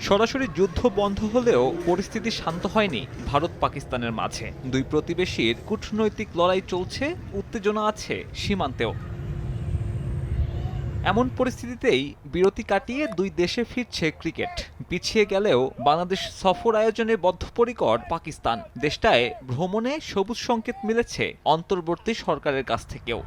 সরাসরি যুদ্ধ বন্ধ হলেও পরিস্থিতি শান্ত হয়নি ভারত পাকিস্তানের মাঝে। দুই প্রতিবেশীর কূটনৈতিক লড়াই চলছে, উত্তেজনা আছে সীমান্তেও। এমন পরিস্থিতিতেই বিরতি কাটিয়ে দুই দেশে ফিরছে ক্রিকেট। পিছিয়ে গেলেও বাংলাদেশ সফর আয়োজনে বদ্ধপরিকর পাকিস্তান। দেশটায় ভ্রমণে সবুজ সংকেত মিলেছে অন্তর্বর্তী সরকারের কাছ থেকেও।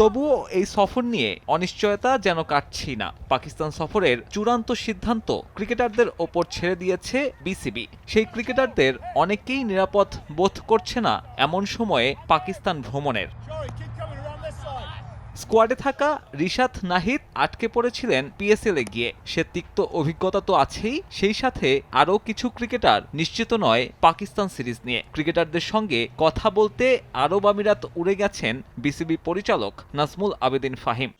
তবুও এই সফর নিয়ে অনিশ্চয়তা যেন কাটছি না। পাকিস্তান সফরের চূড়ান্ত সিদ্ধান্ত ক্রিকেটারদের ওপর ছেড়ে দিয়েছে বিসিবি। সেই ক্রিকেটারদের অনেকেই নিরাপদ বোধ করছে না এমন সময়ে পাকিস্তান ভ্রমণের। স্কোয়াডে থাকা রিশাদ নাহিদ আটকে পড়েছিলেন পিএসএল এ গিয়ে। সে তিক্ত অভিজ্ঞতা তো আছেই, সেই সাথে আরও কিছু ক্রিকেটার নিশ্চিত নয় পাকিস্তান সিরিজ নিয়ে। ক্রিকেটারদের সঙ্গে কথা বলতে আরব আমিরাত উড়ে গেছেন বিসিবি পরিচালক নাজমুল আবেদিন ফাহিম।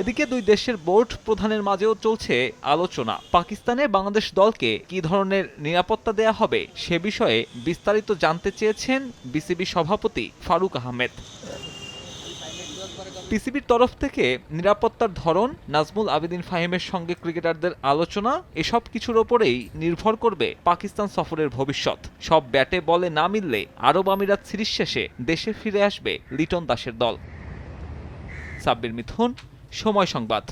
এদিকে দুই দেশের বোর্ড প্রধানের মাঝেও চলছে আলোচনা। পাকিস্তানে বাংলাদেশ দলকে কি ধরনের নিরাপত্তা দেয়া হবে সে বিষয়ে বিস্তারিত জানতে চেয়েছেন বিসিবি সভাপতি ফারুক আহমেদ। পিসিবির তরফ থেকে নিরাপত্তার ধরন, নাজমুল আবেদিন ফাহিমের সঙ্গে ক্রিকেটারদের আলোচনা, এসব কিছুর ওপরেই নির্ভর করবে পাকিস্তান সফরের ভবিষ্যৎ। সব ব্যাটে বলে না মিললে আরব আমিরাত সিরিজ শেষে দেশে ফিরে আসবে লিটন দাসের দল। সাব্বির মিথুন, সময় সংবাদ।